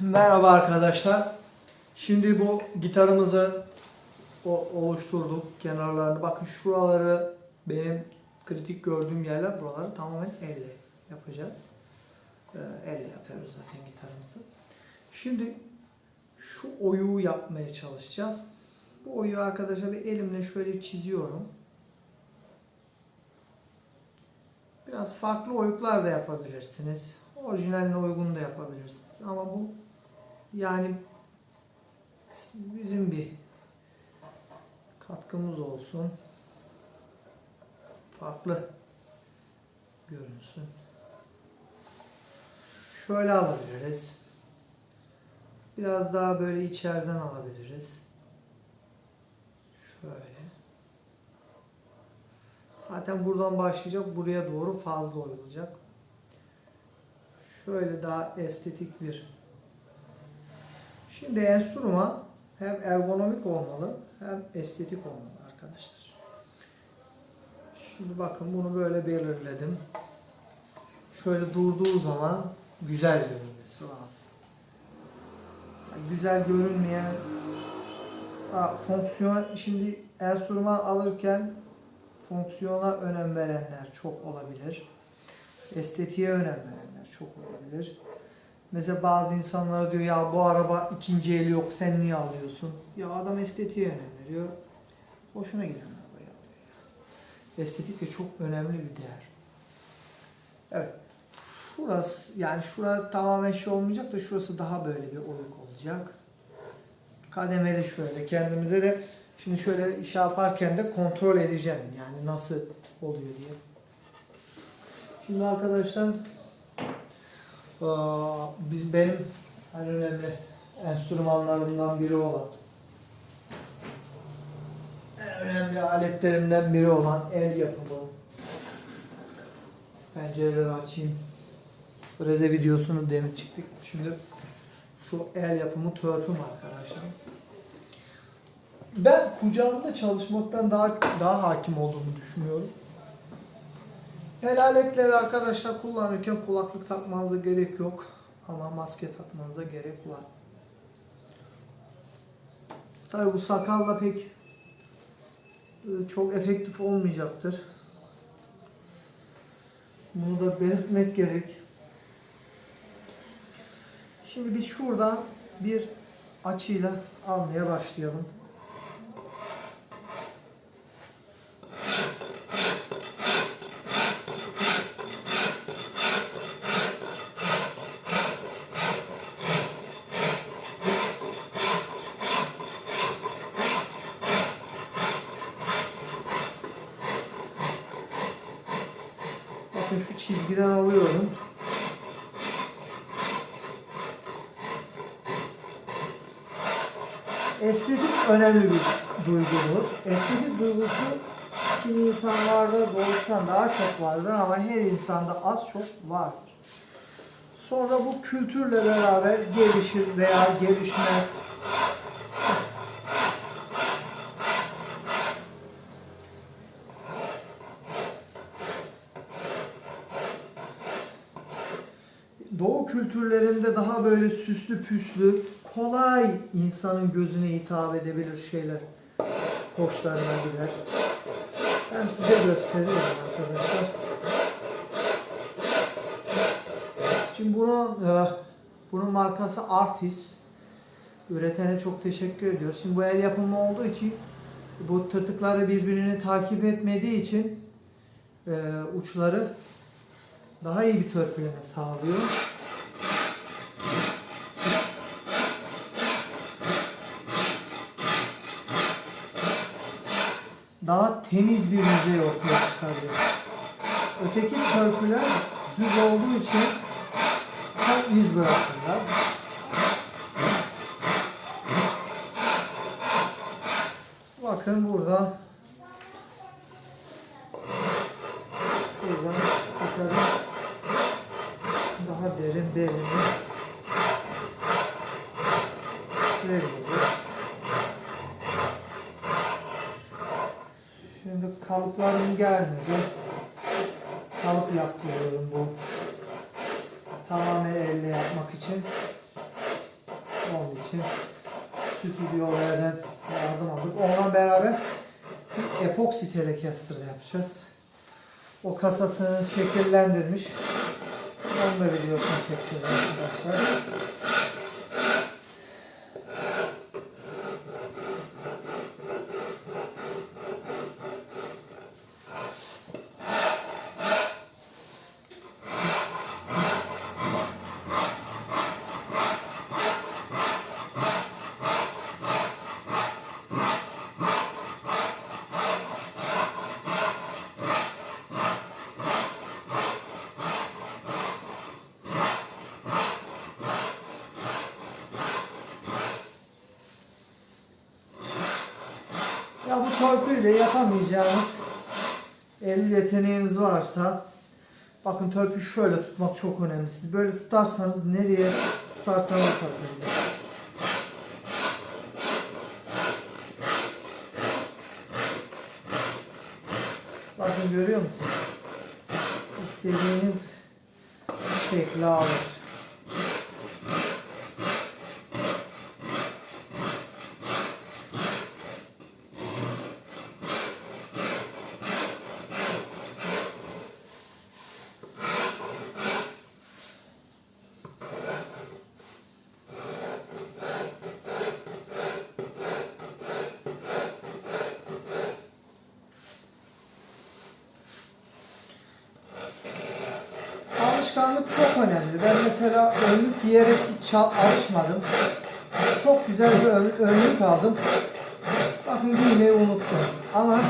Merhaba arkadaşlar. Şimdi bu gitarımızı oluşturduk. Kenarlarını bakın şuraları benim kritik gördüğüm yerler buraları tamamen elle yapacağız. Ee, elle yapıyoruz zaten gitarımızı. Şimdi şu oyu yapmaya çalışacağız. Bu oyu arkadaşlar bir elimle şöyle çiziyorum. Biraz farklı oyuklar da yapabilirsiniz. Orijinaline uygun da yapabilirsiniz. Ama bu yani bizim bir katkımız olsun. Farklı görünsün. Şöyle alabiliriz. Biraz daha böyle içeriden alabiliriz. Şöyle. Zaten buradan başlayacak. Buraya doğru fazla oyulacak. Şöyle daha estetik bir. Şimdi enstrüman hem ergonomik olmalı hem estetik olmalı arkadaşlar. Şimdi bakın bunu böyle belirledim. Şöyle durduğu zaman güzel görünmesi lazım. Yani güzel görünmeyen ha, fonksiyon şimdi enstrüman alırken fonksiyona önem verenler çok olabilir. Estetiğe önem verenler çok olabilir. Mesela bazı insanlar diyor ya bu araba ikinci eli yok sen niye alıyorsun? Ya adam estetiğe önem veriyor. Hoşuna giden arabayı alıyor ya. Estetik de çok önemli bir değer. Evet. Şurası yani şura tamamen şey olmayacak da şurası daha böyle bir oyuk olacak. Kademeli şöyle kendimize de şimdi şöyle iş yaparken de kontrol edeceğim yani nasıl oluyor diye. Şimdi arkadaşlar biz benim en önemli enstrümanlarımdan biri olan en önemli aletlerimden biri olan el yapımı pencereleri açayım Freze videosunu demin çıktık. Şimdi şu el yapımı törpüm arkadaşlar. Ben kucağımda çalışmaktan daha daha hakim olduğumu düşünüyorum. El aletleri arkadaşlar kullanırken kulaklık takmanıza gerek yok. Ama maske takmanıza gerek var. Tabi bu sakalla pek e, çok efektif olmayacaktır. Bunu da belirtmek gerek. Şimdi biz şuradan bir açıyla almaya başlayalım. Bakın şu çizgiden alıyorum. Estetik önemli bir duygudur. Estetik duygusu kimi insanlarda doğuştan daha çok vardır ama her insanda az çok vardır. Sonra bu kültürle beraber gelişir veya gelişmez. Doğu kültürlerinde daha böyle süslü püslü, kolay insanın gözüne hitap edebilir şeyler hoşlarına gider. Ben size gösteriyorum arkadaşlar. Şimdi bunun e, bunun markası Artis. Üretene çok teşekkür ediyoruz. Şimdi bu el yapımı olduğu için bu tırtıkları birbirini takip etmediği için e, uçları daha iyi bir törpüleme sağlıyor. Daha temiz bir yüzey ortaya çıkarıyor. Öteki törpüler düz olduğu için tam iz bırakırlar. Bakın burada şuradan yukarı daha derin derini veriyoruz. Şimdi kalıplarım gelmedi. Kalıp yapmak için. için stüdyolardan yardım aldık. Onunla beraber bir epoksi telecaster yapacağız. O kasasını şekillendirmiş. Onu da videosunu çekeceğiz arkadaşlar. Törpüyle yapamayacağınız el yeteneğiniz varsa bakın törpü şöyle tutmak çok önemli. Siz böyle tutarsanız nereye tutarsanız tutabilir. Bakın görüyor musunuz? İstediğiniz şekli alır. Alışkanlık çok önemli. Ben mesela önlük giyerek hiç alışmadım. Çok güzel bir ön- önlük aldım. Bakın giymeyi unuttum. Ama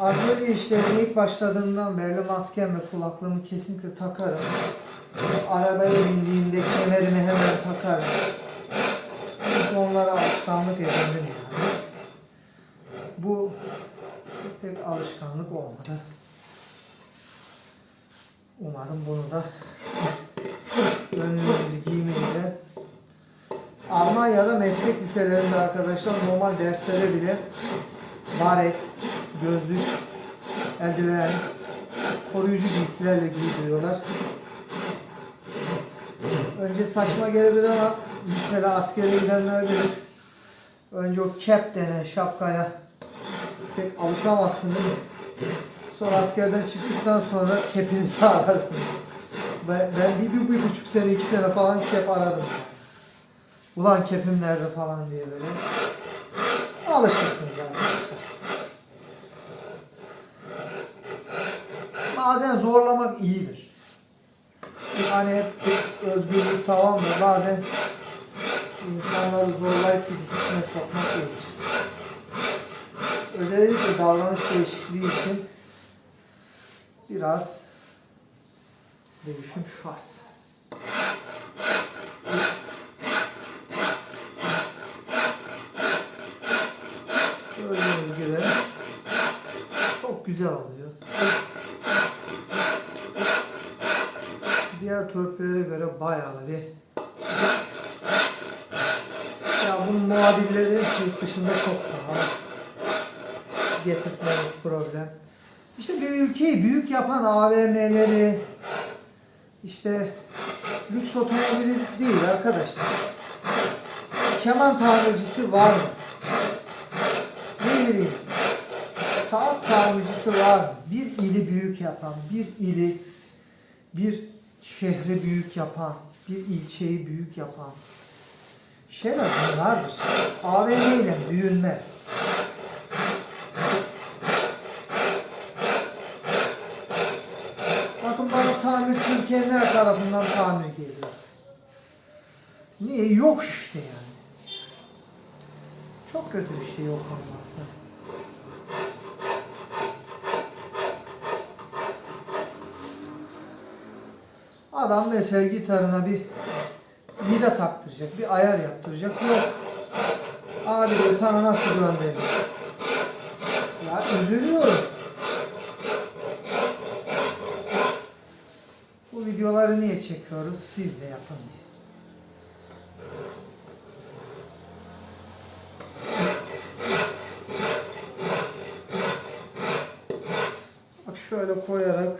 Azrail işlerine ilk başladığımdan beri maskem ve kulaklığımı kesinlikle takarım. Arabaya bindiğimde kemerimi hemen takarım. Çünkü onlara alışkanlık edindim yani. Bu pek alışkanlık olmadı. Umarım bunu da önlüğümüzü giymeyle Almanya'da meslek liselerinde arkadaşlar normal derslere bile baret, gözlük, eldiven, koruyucu giysilerle giydiriyorlar. Önce saçma gelebilir ama mesela askere gidenler bilir. Önce o cap denen şapkaya pek alışamazsınız. Sonra askerden çıktıktan sonra kepinizi ararsınız. Ben, bir, bir, bir buçuk sene, iki sene falan kep aradım. Ulan kepim nerede falan diye böyle. Alışırsınız arkadaşlar. Bazen zorlamak iyidir. Hani hep özgürlük tamamdır. Bazen insanları zorlayıp bir disipline sokmak iyidir. Özellikle davranış değişikliği için biraz değişim şart. Gördüğünüz gibi çok güzel oluyor. Diğer törpülere göre bayağı bir ya bunun muadilleri yurt dışında çok daha getirtmeniz problem. İşte bir ülkeyi büyük yapan AVM'leri, işte lüks otomobili değil arkadaşlar. Keman tamircisi var mı? Ne bileyim, saat tamircisi var mı? Bir ili büyük yapan, bir ili, bir şehri büyük yapan, bir ilçeyi büyük yapan şeyler bunlardır. AVM ile büyünmez. Bakın bana tamir Türkiye'nin her tarafından tamir geliyor. Niye? Yok işte yani. Çok kötü bir şey yok olması. Adam mesela gitarına bir vida taktıracak, bir ayar yaptıracak. Yok. Abi sana nasıl göndereyim? Ya üzülüyorum. Bu videoları niye çekiyoruz? Siz de yapın diye. Bak şöyle koyarak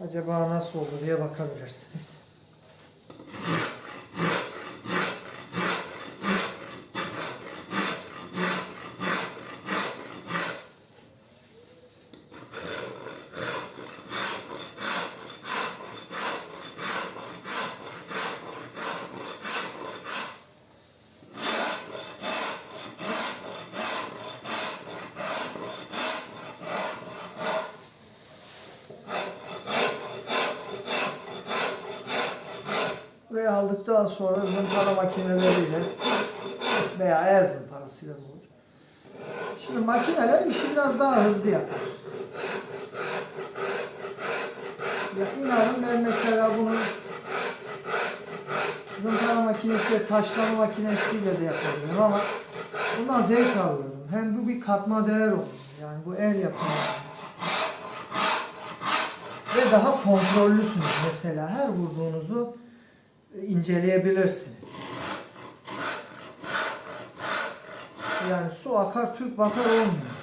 acaba nasıl olur diye bakabilirsiniz. Buraya aldıktan sonra zımpara makineleriyle veya el zımparasıyla olur. Şimdi makineler işi biraz daha hızlı yapar. Ya inanın ben mesela bunu zımpara makinesi ve taşlama makinesiyle de yapabilirim ama bundan zevk alıyorum. Hem bu bir katma değer oluyor. Yani bu el yapımı. Ve daha kontrollüsünüz mesela. Her vurduğunuzu inceleyebilirsiniz. Yani su akar Türk bakar olmuyor.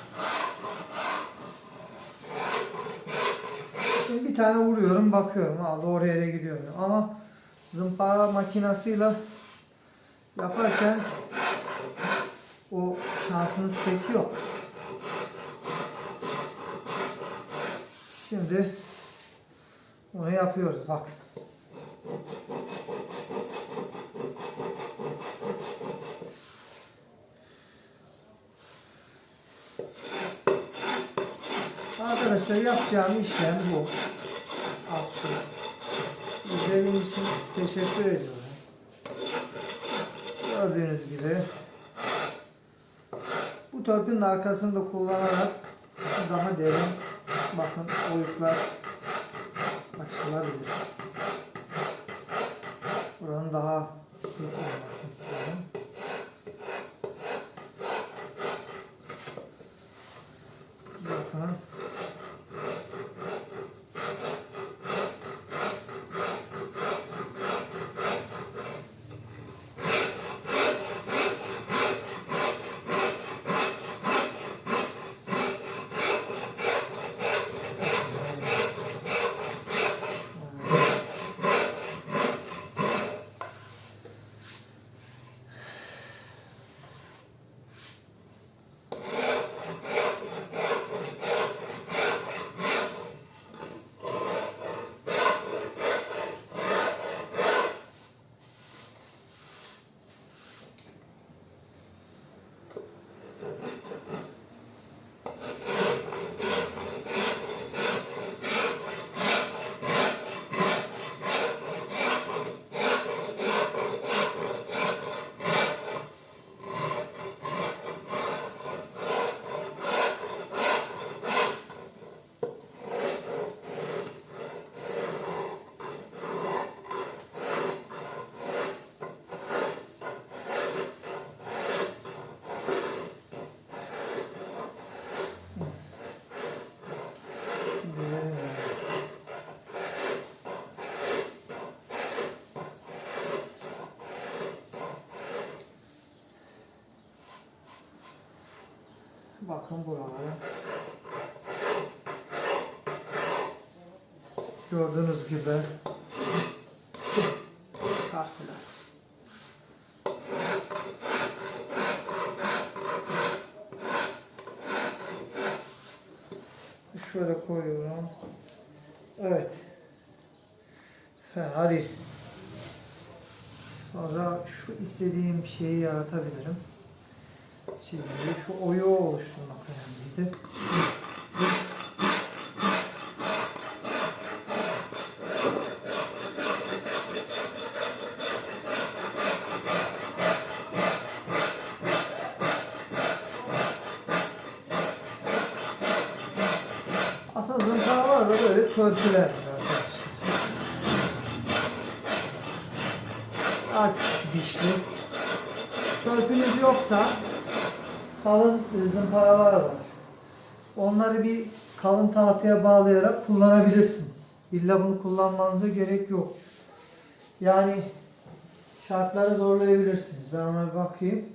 Şimdi bir tane vuruyorum bakıyorum ha doğru yere gidiyorum ama zımpara makinasıyla yaparken o şansınız pek yok. Şimdi onu yapıyoruz bak. Arkadaşlar yapacağım işlem bu. Şu. İzlediğiniz için teşekkür ediyorum. Gördüğünüz gibi bu törpünün arkasını da kullanarak daha derin bakın oyuklar açılabilir. Buranın daha büyük olmasını istiyorum. Bakın. Gidelim yani. Bakın buralara. Gördüğünüz gibi harfler. Şöyle koyuyorum. Evet. Fena değil. Sonra şu istediğim şeyi yaratabilirim. Çizgiyi, şu oyu oluşturmak önemliydi. Aslında zımparalar da böyle törpüler. Daha küçük dişli. Törpünüz yoksa kalın zımparalar var. Onları bir kalın tahtaya bağlayarak kullanabilirsiniz. İlla bunu kullanmanıza gerek yok. Yani şartları zorlayabilirsiniz. Ben ona bir bakayım.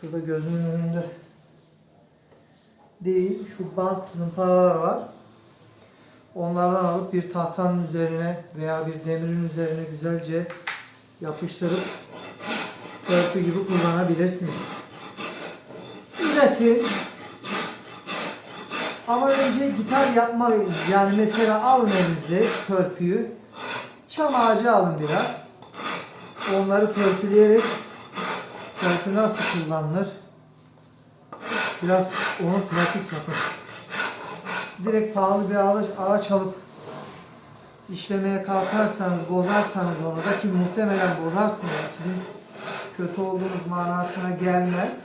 Şurada gözümün önünde değil. Şu bant zımparalar var. Onlardan alıp bir tahtanın üzerine veya bir demirin üzerine güzelce yapıştırıp törpü gibi kullanabilirsiniz. Üretin. Ama önce gitar yapma yani mesela alın elinize törpüyü. Çam ağacı alın biraz. Onları törpüleyerek törpü nasıl kullanılır? Biraz onu pratik yapın. Direkt pahalı bir ağaç, ağaç alıp işlemeye kalkarsanız, bozarsanız onu da ki muhtemelen bozarsınız. Sizin kötü olduğunuz manasına gelmez.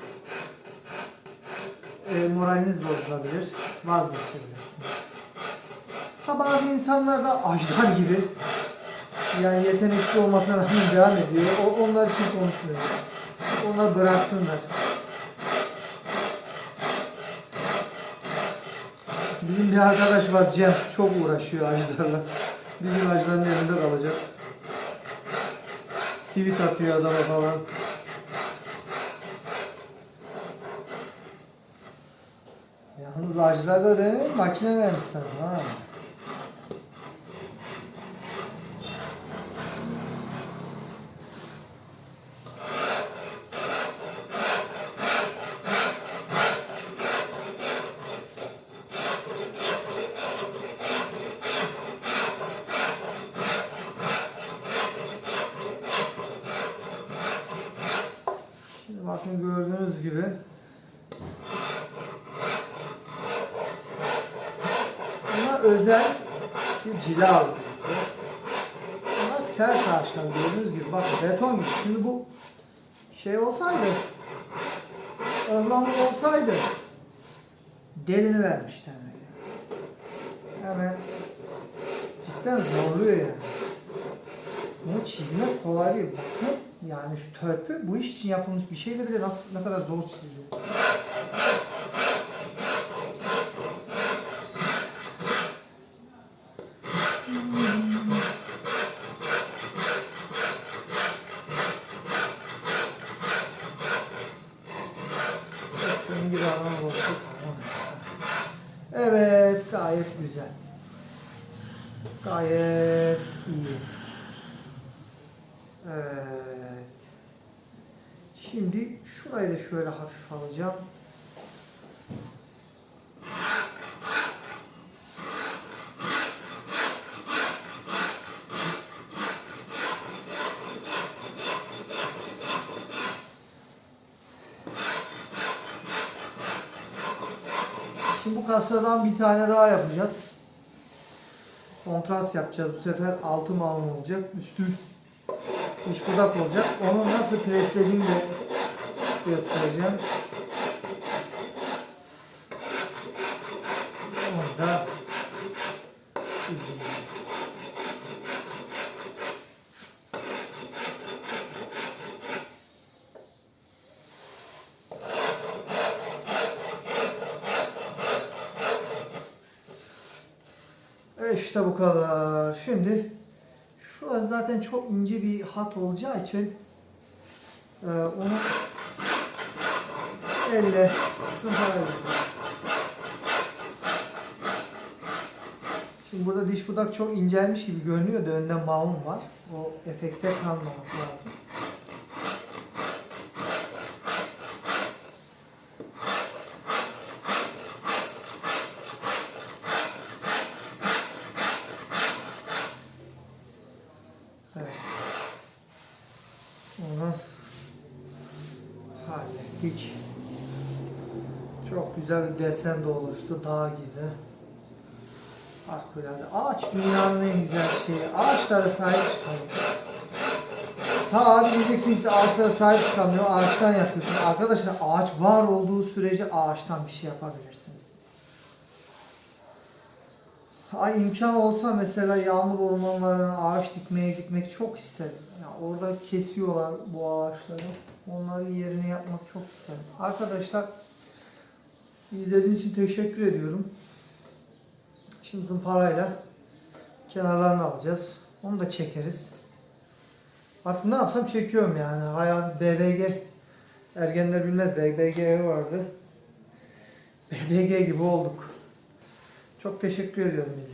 E, moraliniz bozulabilir. Vazgeçebilirsiniz. Ha bazı insanlar da ajdar gibi yani yetenekli olmasına rağmen devam ediyor. O, onlar için konuşmuyorum. Onlar bıraksınlar. Bizim bir arkadaş var Cem. Çok uğraşıyor ajdarla. Bir gün ajdarın elinde kalacak. Tweet atıyor adama falan. Yalnız ajdar da demeyin makine mühendisi ha. Şimdi bakın gördüğünüz gibi Buna özel bir cila aldık. Bunlar sert ağaçlar gördüğünüz gibi. Bak beton gibi. Şimdi bu şey olsaydı ıhlamur olsaydı delini vermiş demek. Hemen cidden zorluyor yani. Bunu çizmek kolay değil. Bakın yani şu törpü bu iş için yapılmış bir şeyle bile nasıl ne kadar zor çiziliyor. Senin gibi adam boşluk. Evet gayet güzel. Gayet iyi. Evet. Şimdi şurayı da şöyle hafif alacağım. Şimdi bu kasadan bir tane daha yapacağız. Kontrast yapacağız. Bu sefer altı mavun olacak. Üstü iç budak olacak. Onu nasıl preslediğimi de göstereceğim. Onu da izleyeceğiz. E İşte bu kadar. Şimdi şurası zaten çok ince bir hat olacağı için e, onu elle. Şimdi burada diş budak çok incelmiş gibi görünüyor da önünde mavun var. O efekte kalmamak lazım. Evet. Onu hallettik. Çok güzel bir desen de oluştu. Dağ gibi. Harikulade. Ağaç dünyanın en güzel şeyi. Ağaçlara sahip çıkalım. Ha abi diyeceksin ki ağaçlara sahip çıkamıyor. Ağaçtan yapıyorsun. Arkadaşlar ağaç var olduğu sürece ağaçtan bir şey yapabilirsiniz. Ay imkan olsa mesela yağmur ormanlarına ağaç dikmeye gitmek çok isterim. Ya orada kesiyorlar bu ağaçları. Onların yerini yapmak çok isterim. Arkadaşlar izlediğiniz için teşekkür ediyorum. Şimdi zımparayla kenarlarını alacağız. Onu da çekeriz. Bak ne yapsam çekiyorum yani. Hayal BBG ergenler bilmez BBG vardı. BBG gibi olduk. Çok teşekkür ediyorum izlediğiniz.